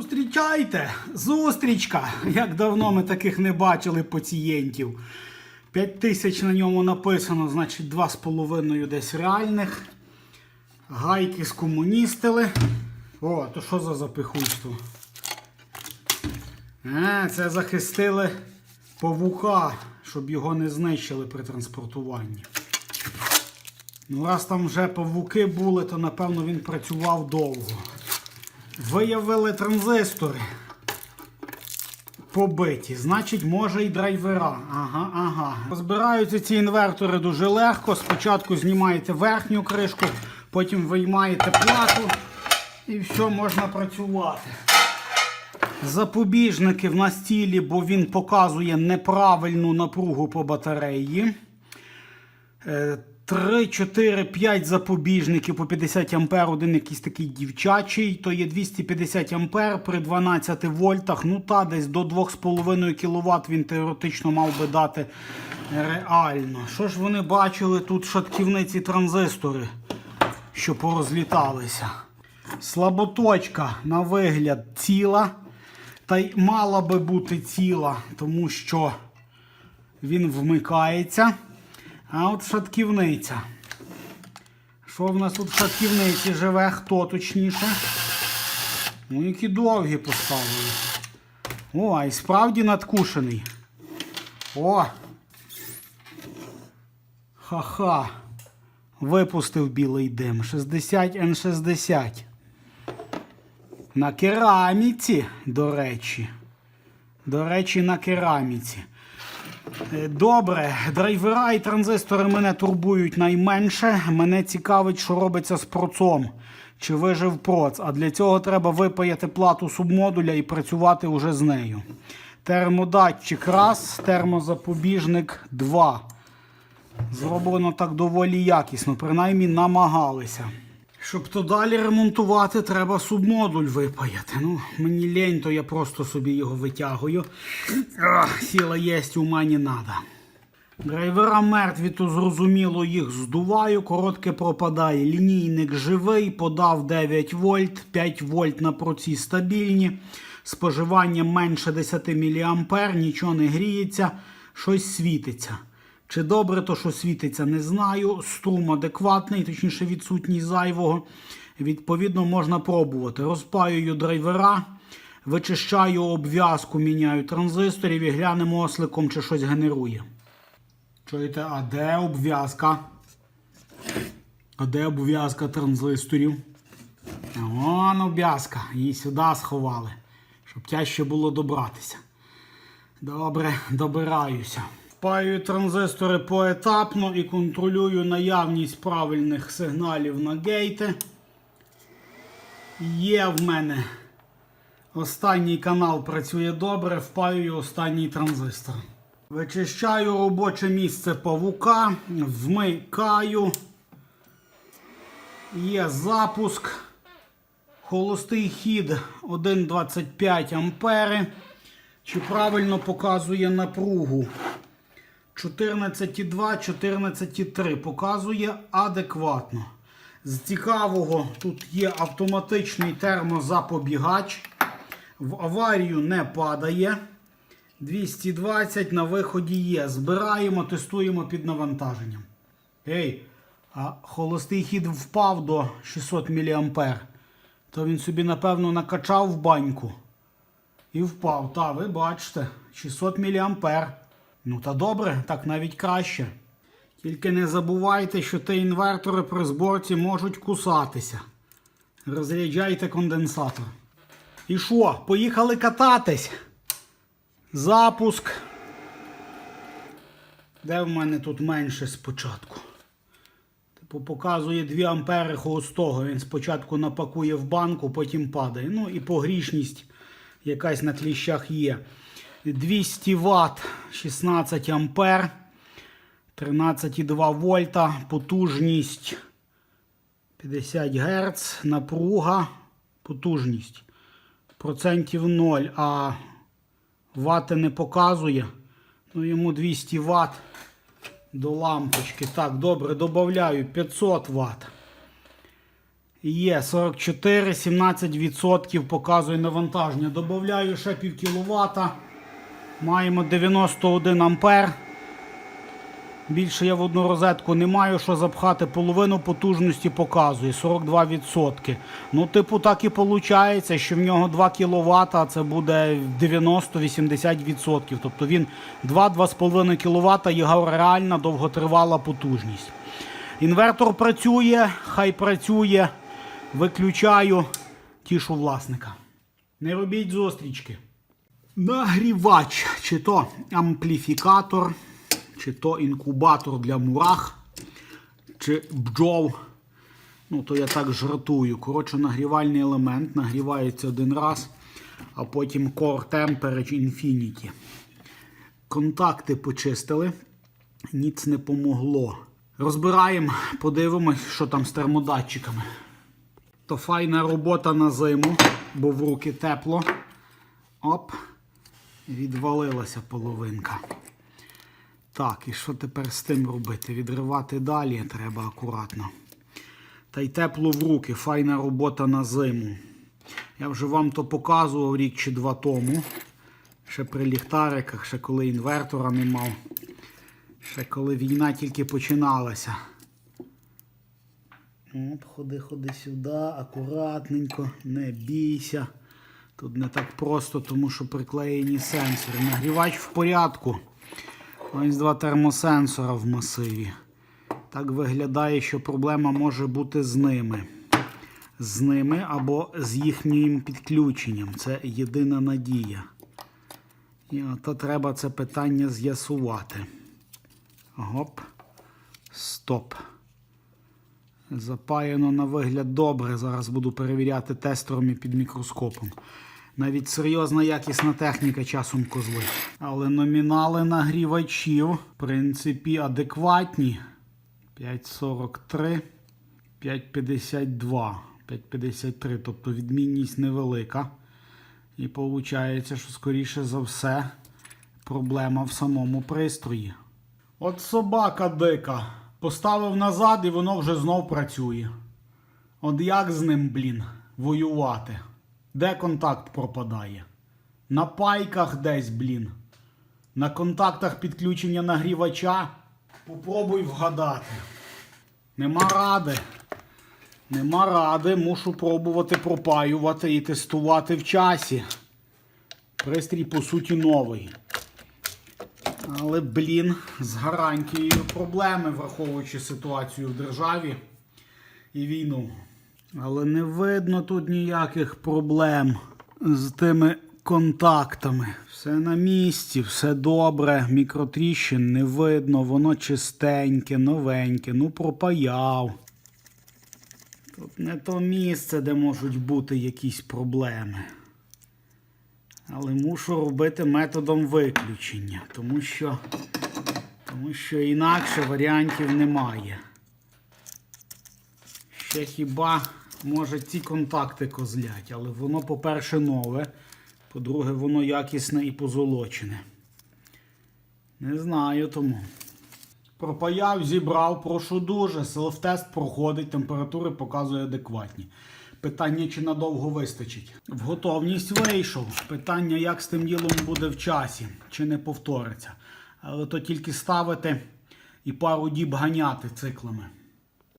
Зустрічайте! Зустрічка! Як давно ми таких не бачили пацієнтів. 5 тисяч на ньому написано, значить 2,5 десь реальних. Гайки скомуністили. О, то що за запихуйство? А, це захистили павука, щоб його не знищили при транспортуванні. Ну, раз там вже павуки були, то напевно він працював довго. Виявили транзистори. Побиті. Значить, може і драйвера. Ага, ага. Розбираються ці інвертори дуже легко. Спочатку знімаєте верхню кришку, потім виймаєте плату і все, можна працювати. Запобіжники в настілі, бо він показує неправильну напругу по батареї. Е, 3, 4, 5 запобіжників по 50 ампер, один якийсь такий дівчачий, то є 250 ампер при 12 вольтах. Ну та десь до 2,5 кВт він теоретично мав би дати реально. Що ж вони бачили тут шатківниці транзистори, що порозліталися. Слаботочка на вигляд ціла. Та й мала би бути ціла, тому що він вмикається. А от шатківниця. Що в нас тут в шатківниці живе? Хто точніше? Ну, які довгі поставили. О, а і справді надкушений. О! Ха-ха. Випустив білий дим. 60 N60. На кераміці, до речі. До речі, на кераміці. Е, Добре, драйвера і транзистори мене турбують найменше. Мене цікавить, що робиться з процом. Чи вижив проц. А для цього треба випаяти плату субмодуля і працювати уже з нею. Термодатчик раз, термозапобіжник 2. Зроблено так доволі якісно, принаймні намагалися. Щоб то далі ремонтувати, треба субмодуль випаяти. Ну, мені лень, то я просто собі його витягую. Ах, сіла єсть у мені надо. Драйвера мертві, то зрозуміло, їх здуваю, коротке пропадає. Лінійник живий, подав 9 вольт, 5 вольт на проці стабільні. Споживання менше 10 мА, нічого не гріється, щось світиться. Чи добре то, що світиться, не знаю. Струм адекватний, точніше відсутній зайвого. Відповідно, можна пробувати. Розпаюю драйвера, вичищаю обв'язку, міняю транзисторів і глянемо осликом, чи щось генерує. Чуєте, а де обв'язка? А де обв'язка транзисторів? Вон обв'язка. Її сюди сховали, щоб тяжче було добратися. Добре, добираюся. Впаюю транзистори поетапно і контролюю наявність правильних сигналів на гейти. Є в мене останній канал працює добре, впаюю останній транзистор. Вичищаю робоче місце павука, вмикаю. Є запуск. Холостий хід 1,25 ампери. Чи правильно показує напругу? 14,2, 14,3 показує адекватно. З цікавого тут є автоматичний термозапобігач. В аварію не падає. 220 на виході є. Збираємо, тестуємо під навантаженням. Ей, а холостий хід впав до 600 мА. То він собі, напевно, накачав в баньку. І впав. Та, ви бачите, 600 мА. Ну та добре, так навіть краще. Тільки не забувайте, що ті інвертори при зборці можуть кусатися. Розряджайте конденсатор. І що, поїхали кататись? Запуск. Де в мене тут менше спочатку? Типу показує 2 ампери холостого. Він спочатку напакує в банку, потім падає. Ну і погрішність якась на кліщах є. 200 Вт, 16 ампер, 13,2 вольта, потужність 50 Гц, напруга, потужність. Процентів 0, а вати не показує. Ну, йому 200 Вт до лампочки. Так, добре, додаю 500 Вт. Є 44, 17% показує навантаження. Добавляю ще пів кіловата. Маємо 91 ампер. Більше я в одну розетку не маю, що запхати. Половину потужності показує 42%. Ну, типу, так і виходить, що в нього 2 кВт, а це буде 90-80%. Тобто він 2-2,5 кВт його реальна довготривала потужність. Інвертор працює, хай працює. Виключаю, тішу власника. Не робіть зустрічки. Нагрівач, чи то ампліфікатор, чи то інкубатор для мурах, чи бджол. Ну, то я так жартую. Коротше, нагрівальний елемент нагрівається один раз, а потім Core Temperature Infinity. Контакти почистили, ніц не помогло. Розбираємо, подивимось, що там з термодатчиками. То файна робота на зиму, бо в руки тепло. Оп, відвалилася половинка. Так, і що тепер з тим робити? Відривати далі треба акуратно. Та й тепло в руки, файна робота на зиму. Я вже вам то показував рік чи два тому. Ще при ліхтариках, ще коли інвертора не мав. Ще коли війна тільки починалася. Оп, ходи, ходи сюди, акуратненько, не бійся. Тут не так просто, тому що приклеєні сенсори. Нагрівач в порядку. Ось два термосенсора в масиві. Так виглядає, що проблема може бути з ними. З ними або з їхнім підключенням. Це єдина надія. І ото треба це питання з'ясувати. Гоп. Стоп. Запаяно на вигляд добре. Зараз буду перевіряти тестером під мікроскопом. Навіть серйозна якісна техніка часом козли. Але номінали нагрівачів, в принципі, адекватні. 5,43, 5,52, 5,53, тобто відмінність невелика. І виходить, що скоріше за все проблема в самому пристрої. От собака дика. Поставив назад і воно вже знов працює. От як з ним, блін, воювати? Де контакт пропадає? На пайках десь, блін. На контактах підключення нагрівача. Попробуй вгадати. Нема ради. Нема ради, мушу пробувати пропаювати і тестувати в часі. Пристрій, по суті, новий. Але, блін, з гарантією проблеми, враховуючи ситуацію в державі і війну. Але не видно тут ніяких проблем з тими контактами. Все на місці, все добре, мікротріщин не видно, воно чистеньке, новеньке, ну пропаяв. Тут не то місце, де можуть бути якісь проблеми. Але мушу робити методом виключення, тому що, тому що інакше варіантів немає. Ще хіба може ці контакти козлять, але воно, по-перше, нове, по-друге, воно якісне і позолочене. Не знаю тому. Пропаяв, зібрав, прошу дуже. Селф-тест проходить, температури показує адекватні. Питання, чи надовго вистачить. В готовність вийшов. Питання, як з тим ділом буде в часі, чи не повториться. Але то тільки ставити і пару діб ганяти циклами.